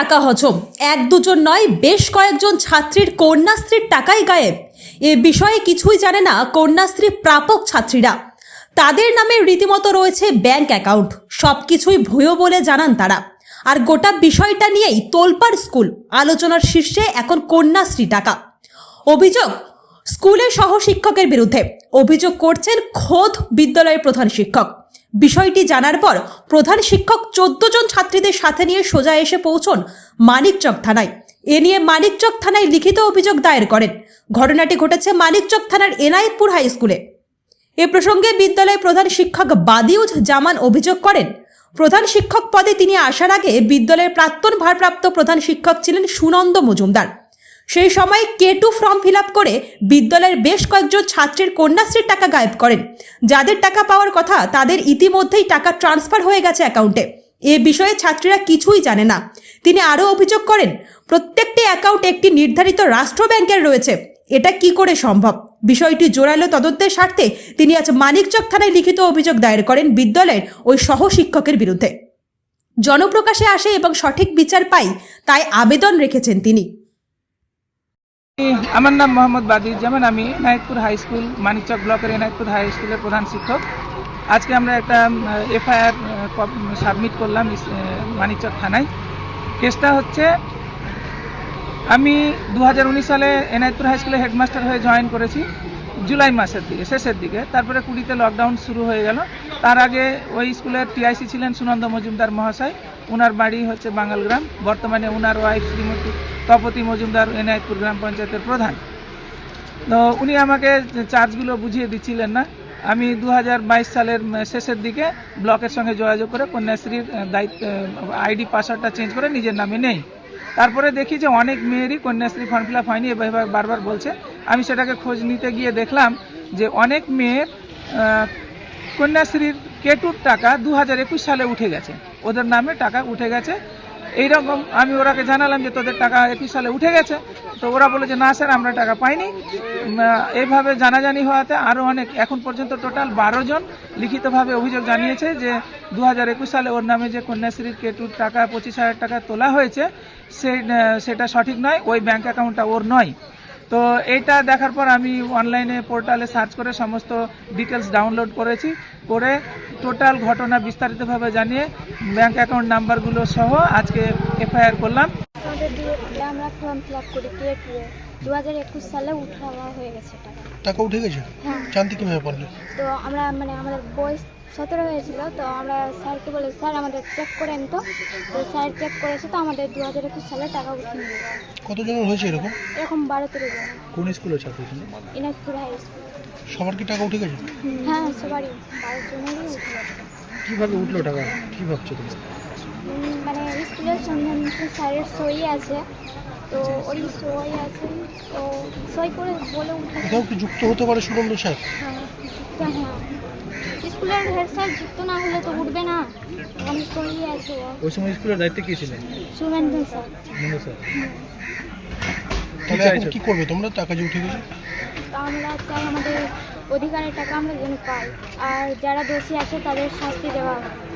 টাকা হজম। এক দুজন নয়, বেশ কয়েকজন ছাত্রীর কন্যাশ্রীর টাকাই গায়েব। এ বিষয়ে কিছুই জানে না কন্যাশ্রী প্রাপক ছাত্রীরা। তাদের নামে রীতিমতো রয়েছে ব্যাংক অ্যাকাউন্ট। সব কিছুই ভুয়ো বলে জানান তারা। আর গোটা বিষয়টা নিয়েই তোলপাড় স্কুল। আলোচনার শীর্ষে এখন কন্যাশ্রী টাকা। অভিযোগ স্কুলের সহ শিক্ষকের বিরুদ্ধে। অভিযোগ করছেন খোদ বিদ্যালয়ের প্রধান শিক্ষক। বিষয়টি জানার পর প্রধান শিক্ষক চোদ্দ জন ছাত্রীদের সাথে নিয়ে সোজা এসে পৌঁছন মানিকচক থানায়। এ নিয়ে মানিকচক থানায় লিখিত অভিযোগ দায়ের করেন। ঘটনাটি ঘটেছে মানিকচক থানার এনায়েতপুর হাই স্কুলে। এ প্রসঙ্গে বিদ্যালয়ের প্রধান শিক্ষক বাদিউজ জামান অভিযোগ করেন, প্রধান শিক্ষক পদে তিনি আসার আগে বিদ্যালয়ের প্রাক্তন ভারপ্রাপ্ত প্রধান শিক্ষক ছিলেন সুনন্দ মজুমদার। সেই সময় K two form fill up করে বিদ্যালয়ের বেশ কয়েকজন ছাত্রের কন্যাশ্রীর টাকা গায়েব করেন। যাদের টাকা পাওয়ার কথা তাদের ইতিমধ্যেই টাকা ট্রান্সফার হয়ে গেছে অ্যাকাউন্টে এ। বিষয়ে ছাত্রীরা কিছুই জানে না। তিনি আরও অভিযোগ করেন, প্রত্যেকটি অ্যাকাউন্ট একটি নির্ধারিত রাষ্ট্র ব্যাংকের রয়েছে। এটা কি করে সম্ভব? বিষয়টি জোরালো তদন্তের স্বার্থে তিনি আজ মানিকচক থানায় লিখিত অভিযোগ দায়ের করেন বিদ্যালয়ের ওই সহ শিক্ষকের বিরুদ্ধে। জনপ্রকাশে আসে এবং সঠিক বিচার পাই তাই আবেদন রেখেছেন তিনি। আমার নাম মোহাম্মদ বাদিউজ্জামান আমি এনায়তপুর হাই স্কুল মানিকচক ব্লকের এনায়তপুর হাই স্কুলের প্রধান শিক্ষক। আজকে আমরা একটা এফআইআর সাবমিট করলাম মানিকচক থানায়। কেসটা হচ্ছে, আমি দু হাজার উনিশ সালে এনায়তপুর হাই স্কুলে হেডমাস্টার হয়ে জয়েন করেছি, জুলাই মাসের দিকে, শেষের দিকে। তারপরে কুড়িতে লকডাউন শুরু হয়ে গেল। তার আগে ওই স্কুলের টিআইসি ছিলেন সুনন্দ মজুমদার মহাশয়। ওনার বাড়ি হচ্ছে বাঙালগ্রাম বর্তমানে ওনার ওয়াইফ শ্রীমতী তপতি মজুমদার এনায়তপুর গ্রাম পঞ্চায়েতের প্রধান। তো উনি আমাকে চার্জগুলো বুঝিয়ে দিচ্ছিলেন না, আমি দু হাজার বাইশ সালের শেষের দিকে ব্লকের সঙ্গে যোগাযোগ করে কন্যাশ্রীর দায়িত্ব আইডি, পাসওয়ার্ডটা চেঞ্জ করে নিজের নামে নেই। তারপরে দেখি যে অনেক মেয়েরই কন্যাশ্রী ফর্ম ফিল আপ হয়নি এভাবে বারবার বলছে। আমি সেটাকে খোঁজ নিতে গিয়ে দেখলাম যে অনেক মেয়ের কন্যাশ্রীর কেটুর টাকা দু হাজার একুশ সালে উঠে গেছে। ওদের নামে টাকা উঠে গেছে। এইরকম আমি ওরাকে জানালাম যে তোদের টাকা একুশ সালে উঠে গেছে। তো ওরা বলে যে, না স্যার, আমরা টাকা পাইনি। এইভাবে জানাজানি হওয়াতে আরও অনেক, এখন পর্যন্ত টোটাল বারো জন লিখিতভাবে অভিযোগ জানিয়েছে যে দু একুশ সালে ওর নামে যে কন্যাশ্রীর কেটুর টাকা পঁচিশ হাজার টাকা তোলা হয়েছে, সে সেটা সঠিক নয়, ওই ব্যাংক অ্যাকাউন্টটা ওর নয়। তো এইটা দেখার পর আমি অনলাইনে পোর্টালে সার্চ করে সমস্ত ডিটেলস ডাউনলোড করেছি, করে টোটাল ঘটনা বিস্তারিতভাবে জানিয়ে ব্যাংক অ্যাকাউন্ট নাম্বারগুলো সহ আজকে এফআইআর করলাম। আমাদের দিয়ে আমরা ফর্ম ফিল আপ করি টিয়ে টিয়ে দু হাজার একুশ সালে উঠাওয়া হয়ে গেছে টাকা। টাকা উঠে গেছে? হ্যাঁ। জানতে কীভাবে পারলে? তো আমরা মানে আমাদের বয়স সতেরো হয়েছিল তো আমরা স্যারকে বলে স্যার আমাদের চেক করেন তো। তো স্যার চেক করেছে তো আমাদের দু হাজার একুশ সালে টাকা উঠে নিয়ে গেছে। কতজনের হয়েছে এরকম? এরকম বারো তেরো জন। কোন স্কুলের ছাত্র ছিল? Inajpur high school. সবার কি টাকা উঠে গেছে? হ্যাঁ সবারই। বারো জনেরই উঠে গেছে। কীভাবে উঠল টাকা কি ভাবছ তুমি? মানে স্কুলের সন্ধান স্যারের সই আছে। তো ওই সই আছে। তো সই করে বলে উঠে কোথাও কি যুক্ত হতে পারে সুনন্দ স্যার? হ্যাঁ হ্যাঁ। স্কুলের হেড স্যার যুক্ত না হলে তো উঠবে না। আমি সই আছে ওই সময় স্কুলের দায়িত্বে কি ছিলেন? শুভেন্দু স্যার। মনে স্যার। তাহলে কি করবে? তোমরা টাকা যে উঠে গেছে। আমরা চাই আমাদের অধিকারের টাকা আমরা যেন পাই আর যারা দোষী আছে তাদের শাস্তি দেওয়া হোক।